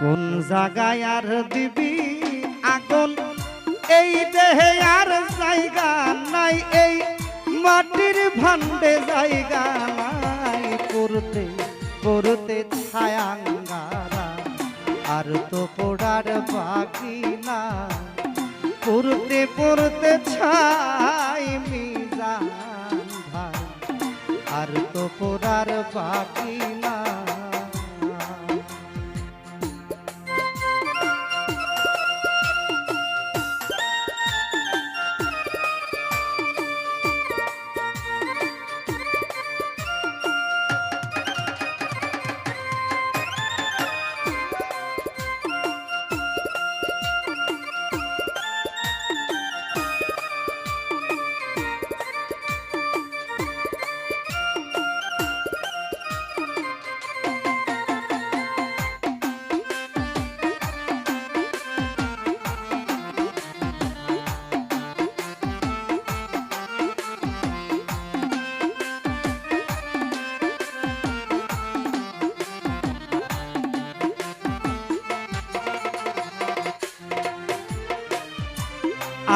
কোন জায়গায় আর দিবি আগুন? এই দেহে আর জায়গা নাই, এই মাটির ভান্ডে জায়গা নাই। করতে করতে ছায়াঙ্গারা, আর তো পড়ার বাকি না পড়তে পড়তে ছাই মিজান ভাই, আর তো পড়ার বাকি না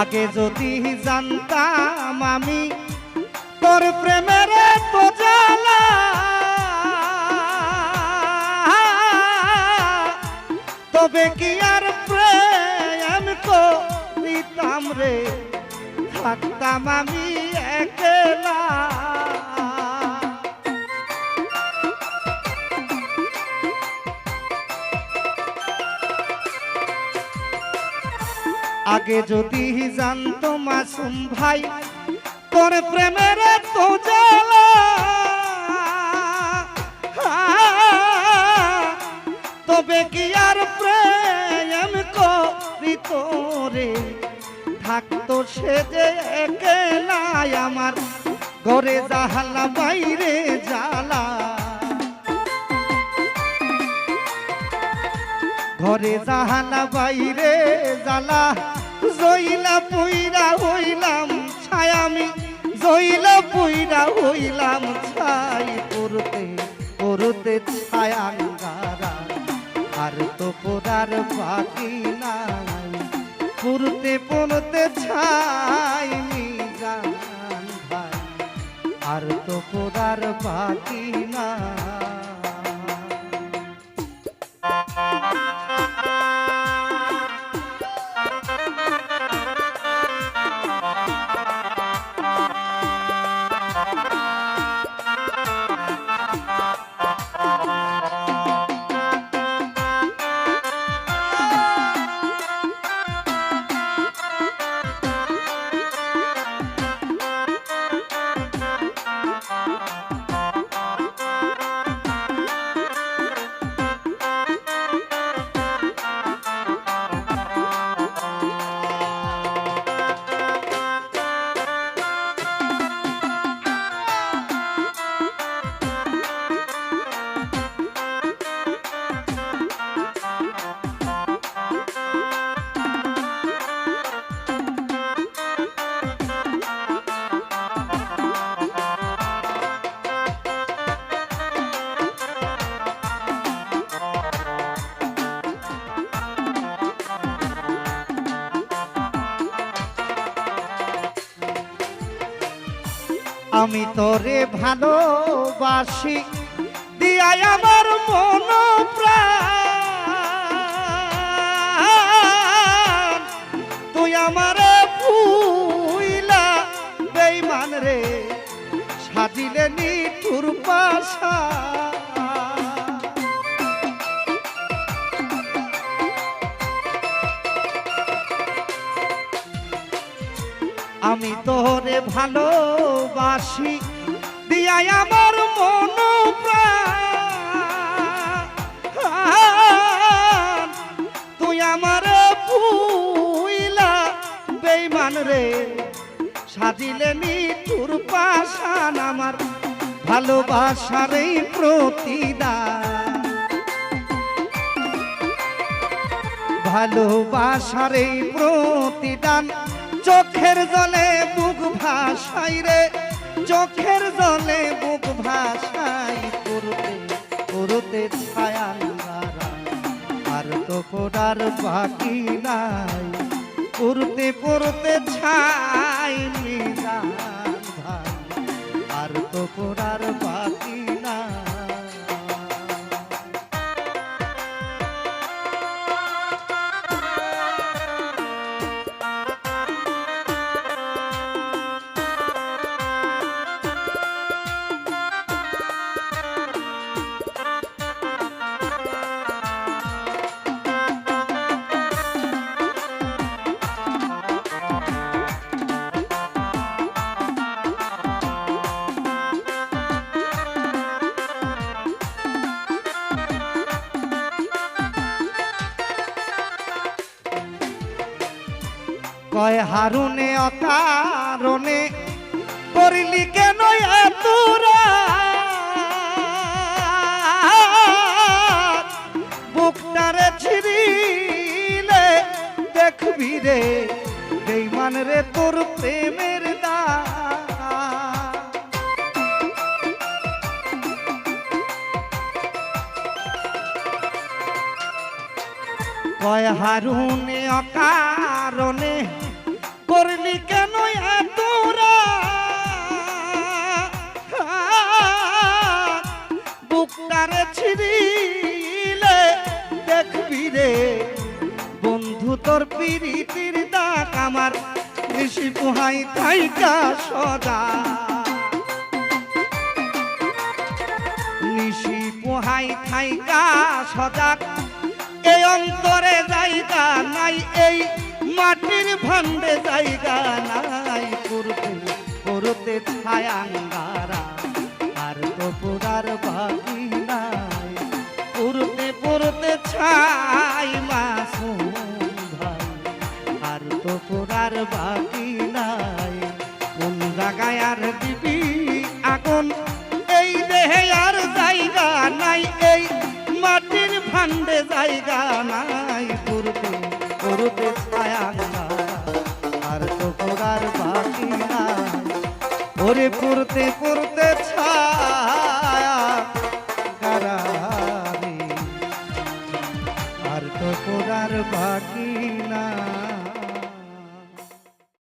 আগে যদি জানতাম আমি তোর প্রেমের তবে কি আর প্রেম তো করিতাম রে? থাকতাম আমি একলা। আগে যদি জানতো মাসুম ভাই, তোর প্রেমের তো জ্বালা। তবে কি আর প্রেম করিত রে? থাকতো সে যে একলাই আমার, ঘরে জাহালা বাইরে জ্বালা। ঘরে জাহালা বাইরে জ্বালা। জইলা পুইরা হইলাম ছায় আমি। জইলা পুইরা হইলাম ছাই করতে করতে ছায়াঙ্গারা আর তো পোড়ার বাকি নাই, পুরতে পড়তে ছাই মিজান ভাই। আর তো পোড়ার বাকি না আমি তোরে ভালোবাসি দিয়াই আমার মন তুই আমার ভুইলা বেইমান রে সাজিলে তোর পাশা আমি তোরে ভালোবাসি, দিয়াই আমার মন তুই আমার ভুইলা বেইমান রে, সাজিলে নিঠুর পাশান আমার ভালোবাসার এই প্রতিদান। ভালোবাসার এই প্রতিদান চোখের জলে বুক ভাষাই রে, চোখের জলে বুক ভাষাই করতে করতে ছায়া আর তো পড়ার বাকি নাই পড়তে পড়তে ছাই ভাই। আর তো পড়ার বাকি নাই। কয়, হারুনে অকারণে করিলি কেন বুকটারে ছিড়িলে দেখবি রে, বেইমান রে তোর প্রেমের দা। কয়, হারুনে অকারণে করলি কেন তোরা বুকটারে ছিড়িলে দেখবি রে? বন্ধু তোর পিরিতির দাগ আমার বেশি পোহাই থাইকা সদা। নিশি পোহাই থাইকা সজাগ এই অন্তরে জায়গা নাই এই মাটির ভান্ডে জায়গা নাই করতে করতে ছায়াঙ্গারা আর তো পুরার বাকি নাই। পড়তে পড়তে ছাই মাসুম আর তো পুরার বাকি নাই। কোন জায়গায় আর দিবি আগুন, এই দেহে আর জায়গা নাই, এই মাটির ভান্ডে জায়গা নাই। আর তো করার বাকি না ওরে পড়তে ছায়া আর তো করার বাকি নাই।